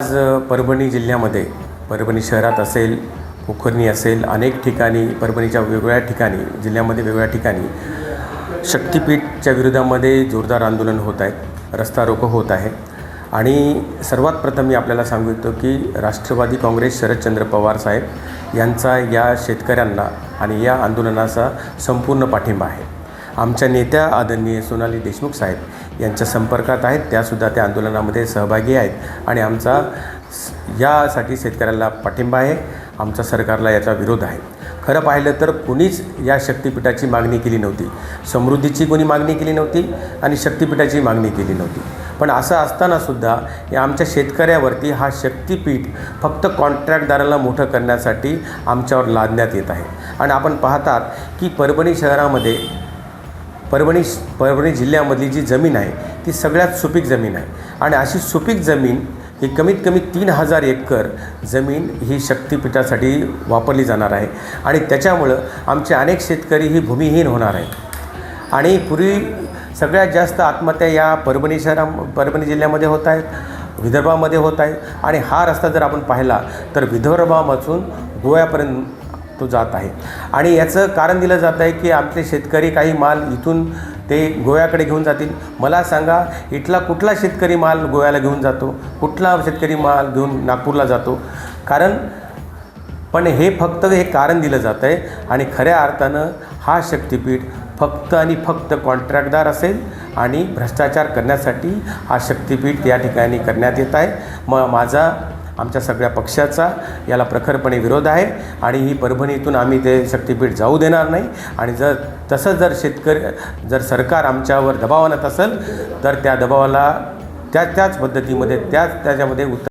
आज परभणी जिल्ह्यामध्ये परभणी शहरात असेल पोखरणी असेल अनेक ठिकाणी परभणीच्या वेगवेगळ्या ठिकाणी जिल्ह्यामध्ये वेगवेगळ्या ठिकाणी शक्तिपीठच्या विरोधामध्ये जोरदार आंदोलन होत आहेत रस्ता रोको होत आहे. आणि सर्वात प्रथम मी आपल्याला सांगू इच्छितो की राष्ट्रवादी काँग्रेस शरदचंद्र पवार साहेब यांचा या शेतकऱ्यांना आणि या आंदोलनाचा संपूर्ण पाठिंबा आहे. आमच्या नेत्या आदरणीय सोनाली देशमुख साहेब यांच्या संपर्कात आहेत. त्यासुद्धा त्या आंदोलनामध्ये सहभागी आहेत. आणि आमचा यासाठी शेतकऱ्याला पाठिंबा आहे. आमचा सरकारला याचा विरोध आहे. खरं पाहिलं तर कुणीच या शक्तिपीठाची मागणी केली नव्हती. समृद्धीची कोणी मागणी केली नव्हती आणि शक्तिपीठाची मागणी केली नव्हती. पण असं असतानासुद्धा या आमच्या शेतकऱ्यावरती हा शक्तिपीठ फक्त कॉन्ट्रॅक्टदाराला मोठं करण्यासाठी आमच्यावर लादण्यात येत आहे. आणि आपण पाहतात की परभणी शहरामध्ये परभणी परभणी जिल्ह्यामधली जी जमीन आहे ती सगळ्यात सुपीक जमीन आहे. आणि अशी सुपीक जमीन ही कमीत कमी तीन हजार एकर जमीन ही शक्तिपीठासाठी वापरली जाणार आहे. आणि त्याच्यामुळं आमचे अनेक शेतकरी ही भूमिहीन होणार आहेत. आणि पूर्वी सगळ्यात जास्त आत्महत्या या परभणी शहरा परभणी जिल्ह्यामध्ये होत आहेत विदर्भामध्ये होत आहेत. आणि हा रस्ता जर आपण पाहिला तर विदर्भापासून गोव्यापर्यंत तो जात आहे. आणि याचं कारण दिलं जात आहे की आमचे शेतकरी काही माल इथून ते गोव्याकडे घेऊन जातील. मला सांगा इथला कुठला शेतकरी माल गोव्याला घेऊन जातो? कुठला शेतकरी माल घेऊन नागपूरला जातो? कारण पण हे फक्त हे कारण दिलं जातं आहे आणि खऱ्या अर्थानं हा शक्तीपीठ फक्त आणि फक्त कॉन्ट्रॅक्टदार असेल आणि भ्रष्टाचार करण्यासाठी हा शक्तीपीठ या ठिकाणी करण्यात येत आहे. मग माझा आमच्या सगळ्या पक्षाचा याला प्रखरपणे विरोध आहे आणि ही परभणीतून आम्ही ते शक्तिपीठ जाऊ देणार नाही. आणि जर तसं जर शेतकरी जर सरकार आमच्यावर दबाव आणत असेल तर त्या दबावाला त्या त्याच पद्धतीमध्ये त्याच त्याच्यामध्ये उत्तर